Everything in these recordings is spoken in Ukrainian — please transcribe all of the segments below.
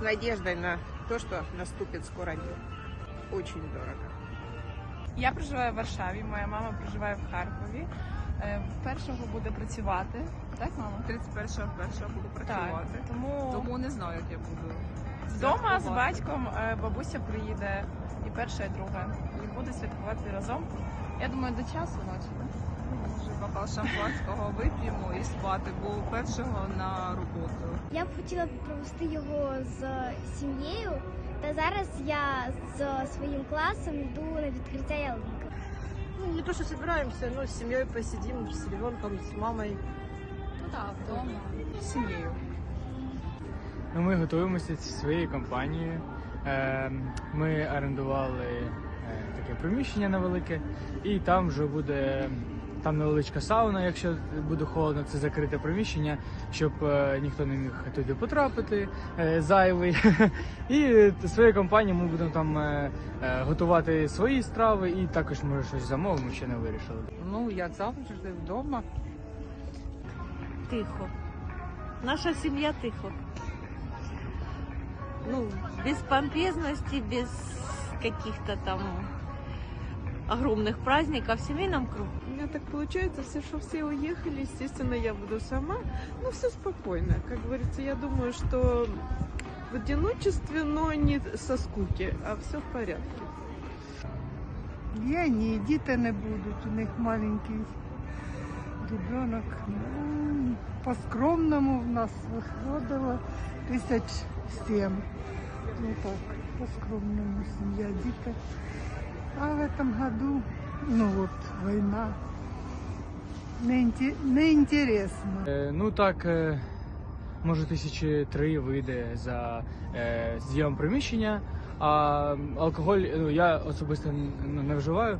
с надеждой на то, что наступит скоро мир. Очень дорого. Я проживаю в Варшаві, моя мама проживає в Харкові. Е, Першого буде працювати, так, мама? 31-го першого буду працювати. Так, тому Тому не знаю, як я буду. вдома з святкувати. батьком е, бабуся приїде і перша, і друга. І будуть святкувати разом. Я думаю, до часу ночі. так? Може, бокал шампанського вип'ємо і спати, бо першого на роботу. Я б хотіла провести його з сім'єю, та зараз я з своїм класом йду на відкриття ялинки. Ну, не то, что собираемся, но с семьей посидим, с ребенком, с мамой. Ну так, вдома. С семьей. Ну, ми готуємося зі своєю компанією. Е, Ми орендували е, таке приміщення невелике, і там вже буде там невеличка сауна, якщо буде холодно, це закрите приміщення, щоб е, ніхто не міг туди потрапити, е, зайвий. І своєю компанією ми будемо там готувати свої страви і також може щось замовимо, ще не вирішили. Ну, як завжди вдома. Тихо. Наша семья тихо. Ну, без помпезности, без каких-то там огромных праздников в семейном кругу. У меня так получается, все, что все уехали, естественно, я буду сама. Ну, все спокойно. Как говорится, я думаю, что в одиночестве, но не со скуки, а все в порядке. Я ні, діти не будуть, у них маленький ребенок. Ну, по скромному в нас виходило тисяч сім. Ну так, по скромному сім'я, діти. А в этом году, ну от, війна. Не, інте- не інтересно. Е, Ну так, е, може тисячі три вийде за е, зйом приміщення, а алкоголь ну, я особисто н- не вживаю,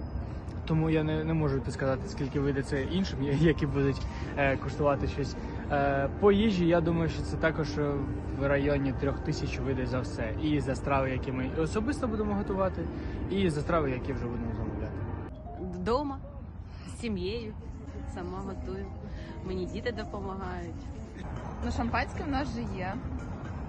тому я не, не можу сказати, скільки вийде це іншим, які будуть е, коштувати щось. Е, по їжі, я думаю, що це також в районі трьох тисяч вийде за все. І за страви, які ми особисто будемо готувати, і за страви, які вже будемо замовляти. Вдома, з сім'єю, сама готую. Мені діти допомагають. Ну, шампанське в нас вже є.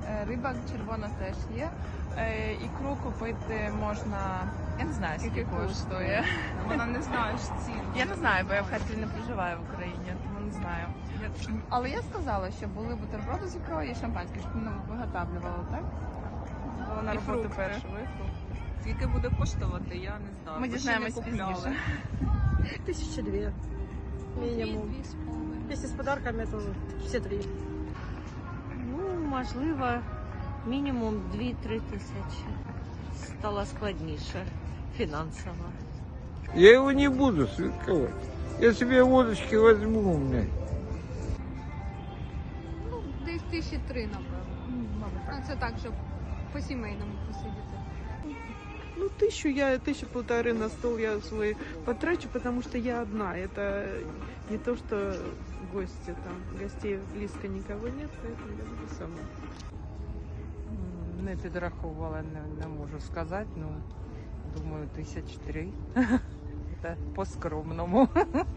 Е, Риба червона теж є. Е, Ікру купити можна. Я не знаю, скільки коштує. Вона не знає цін. Я не знаю, бо я в Харкові не проживаю в Україні, тому не знаю. Але я сказала, що були бутерброди з ікрою і шампанське, щоб ми виготовлювали, так? Було на роботу першого. Скільки буде коштувати, я не знаю. Ми дізнаємось пізніше. Тысячи две. Минимум. Вместе с подарками это все три. Ну, можливо, мінімум 2-3 тисячі. Стало складніше фінансово. Я його не буду святкувати. Я себе водочки возьму, мене. Ну, десь тисячі три, напевно. Ну, це так, щоб по сімейному посидіти Ну, тысячу я, тысячу полторы на стол я свой потрачу, потому что я одна. Это не то, что гости там, гостей близко никого нет, поэтому я буду сама. М, Не підраховувала, не, не можу сказати. Ну, думаю, тисяч три. Це по-скромному.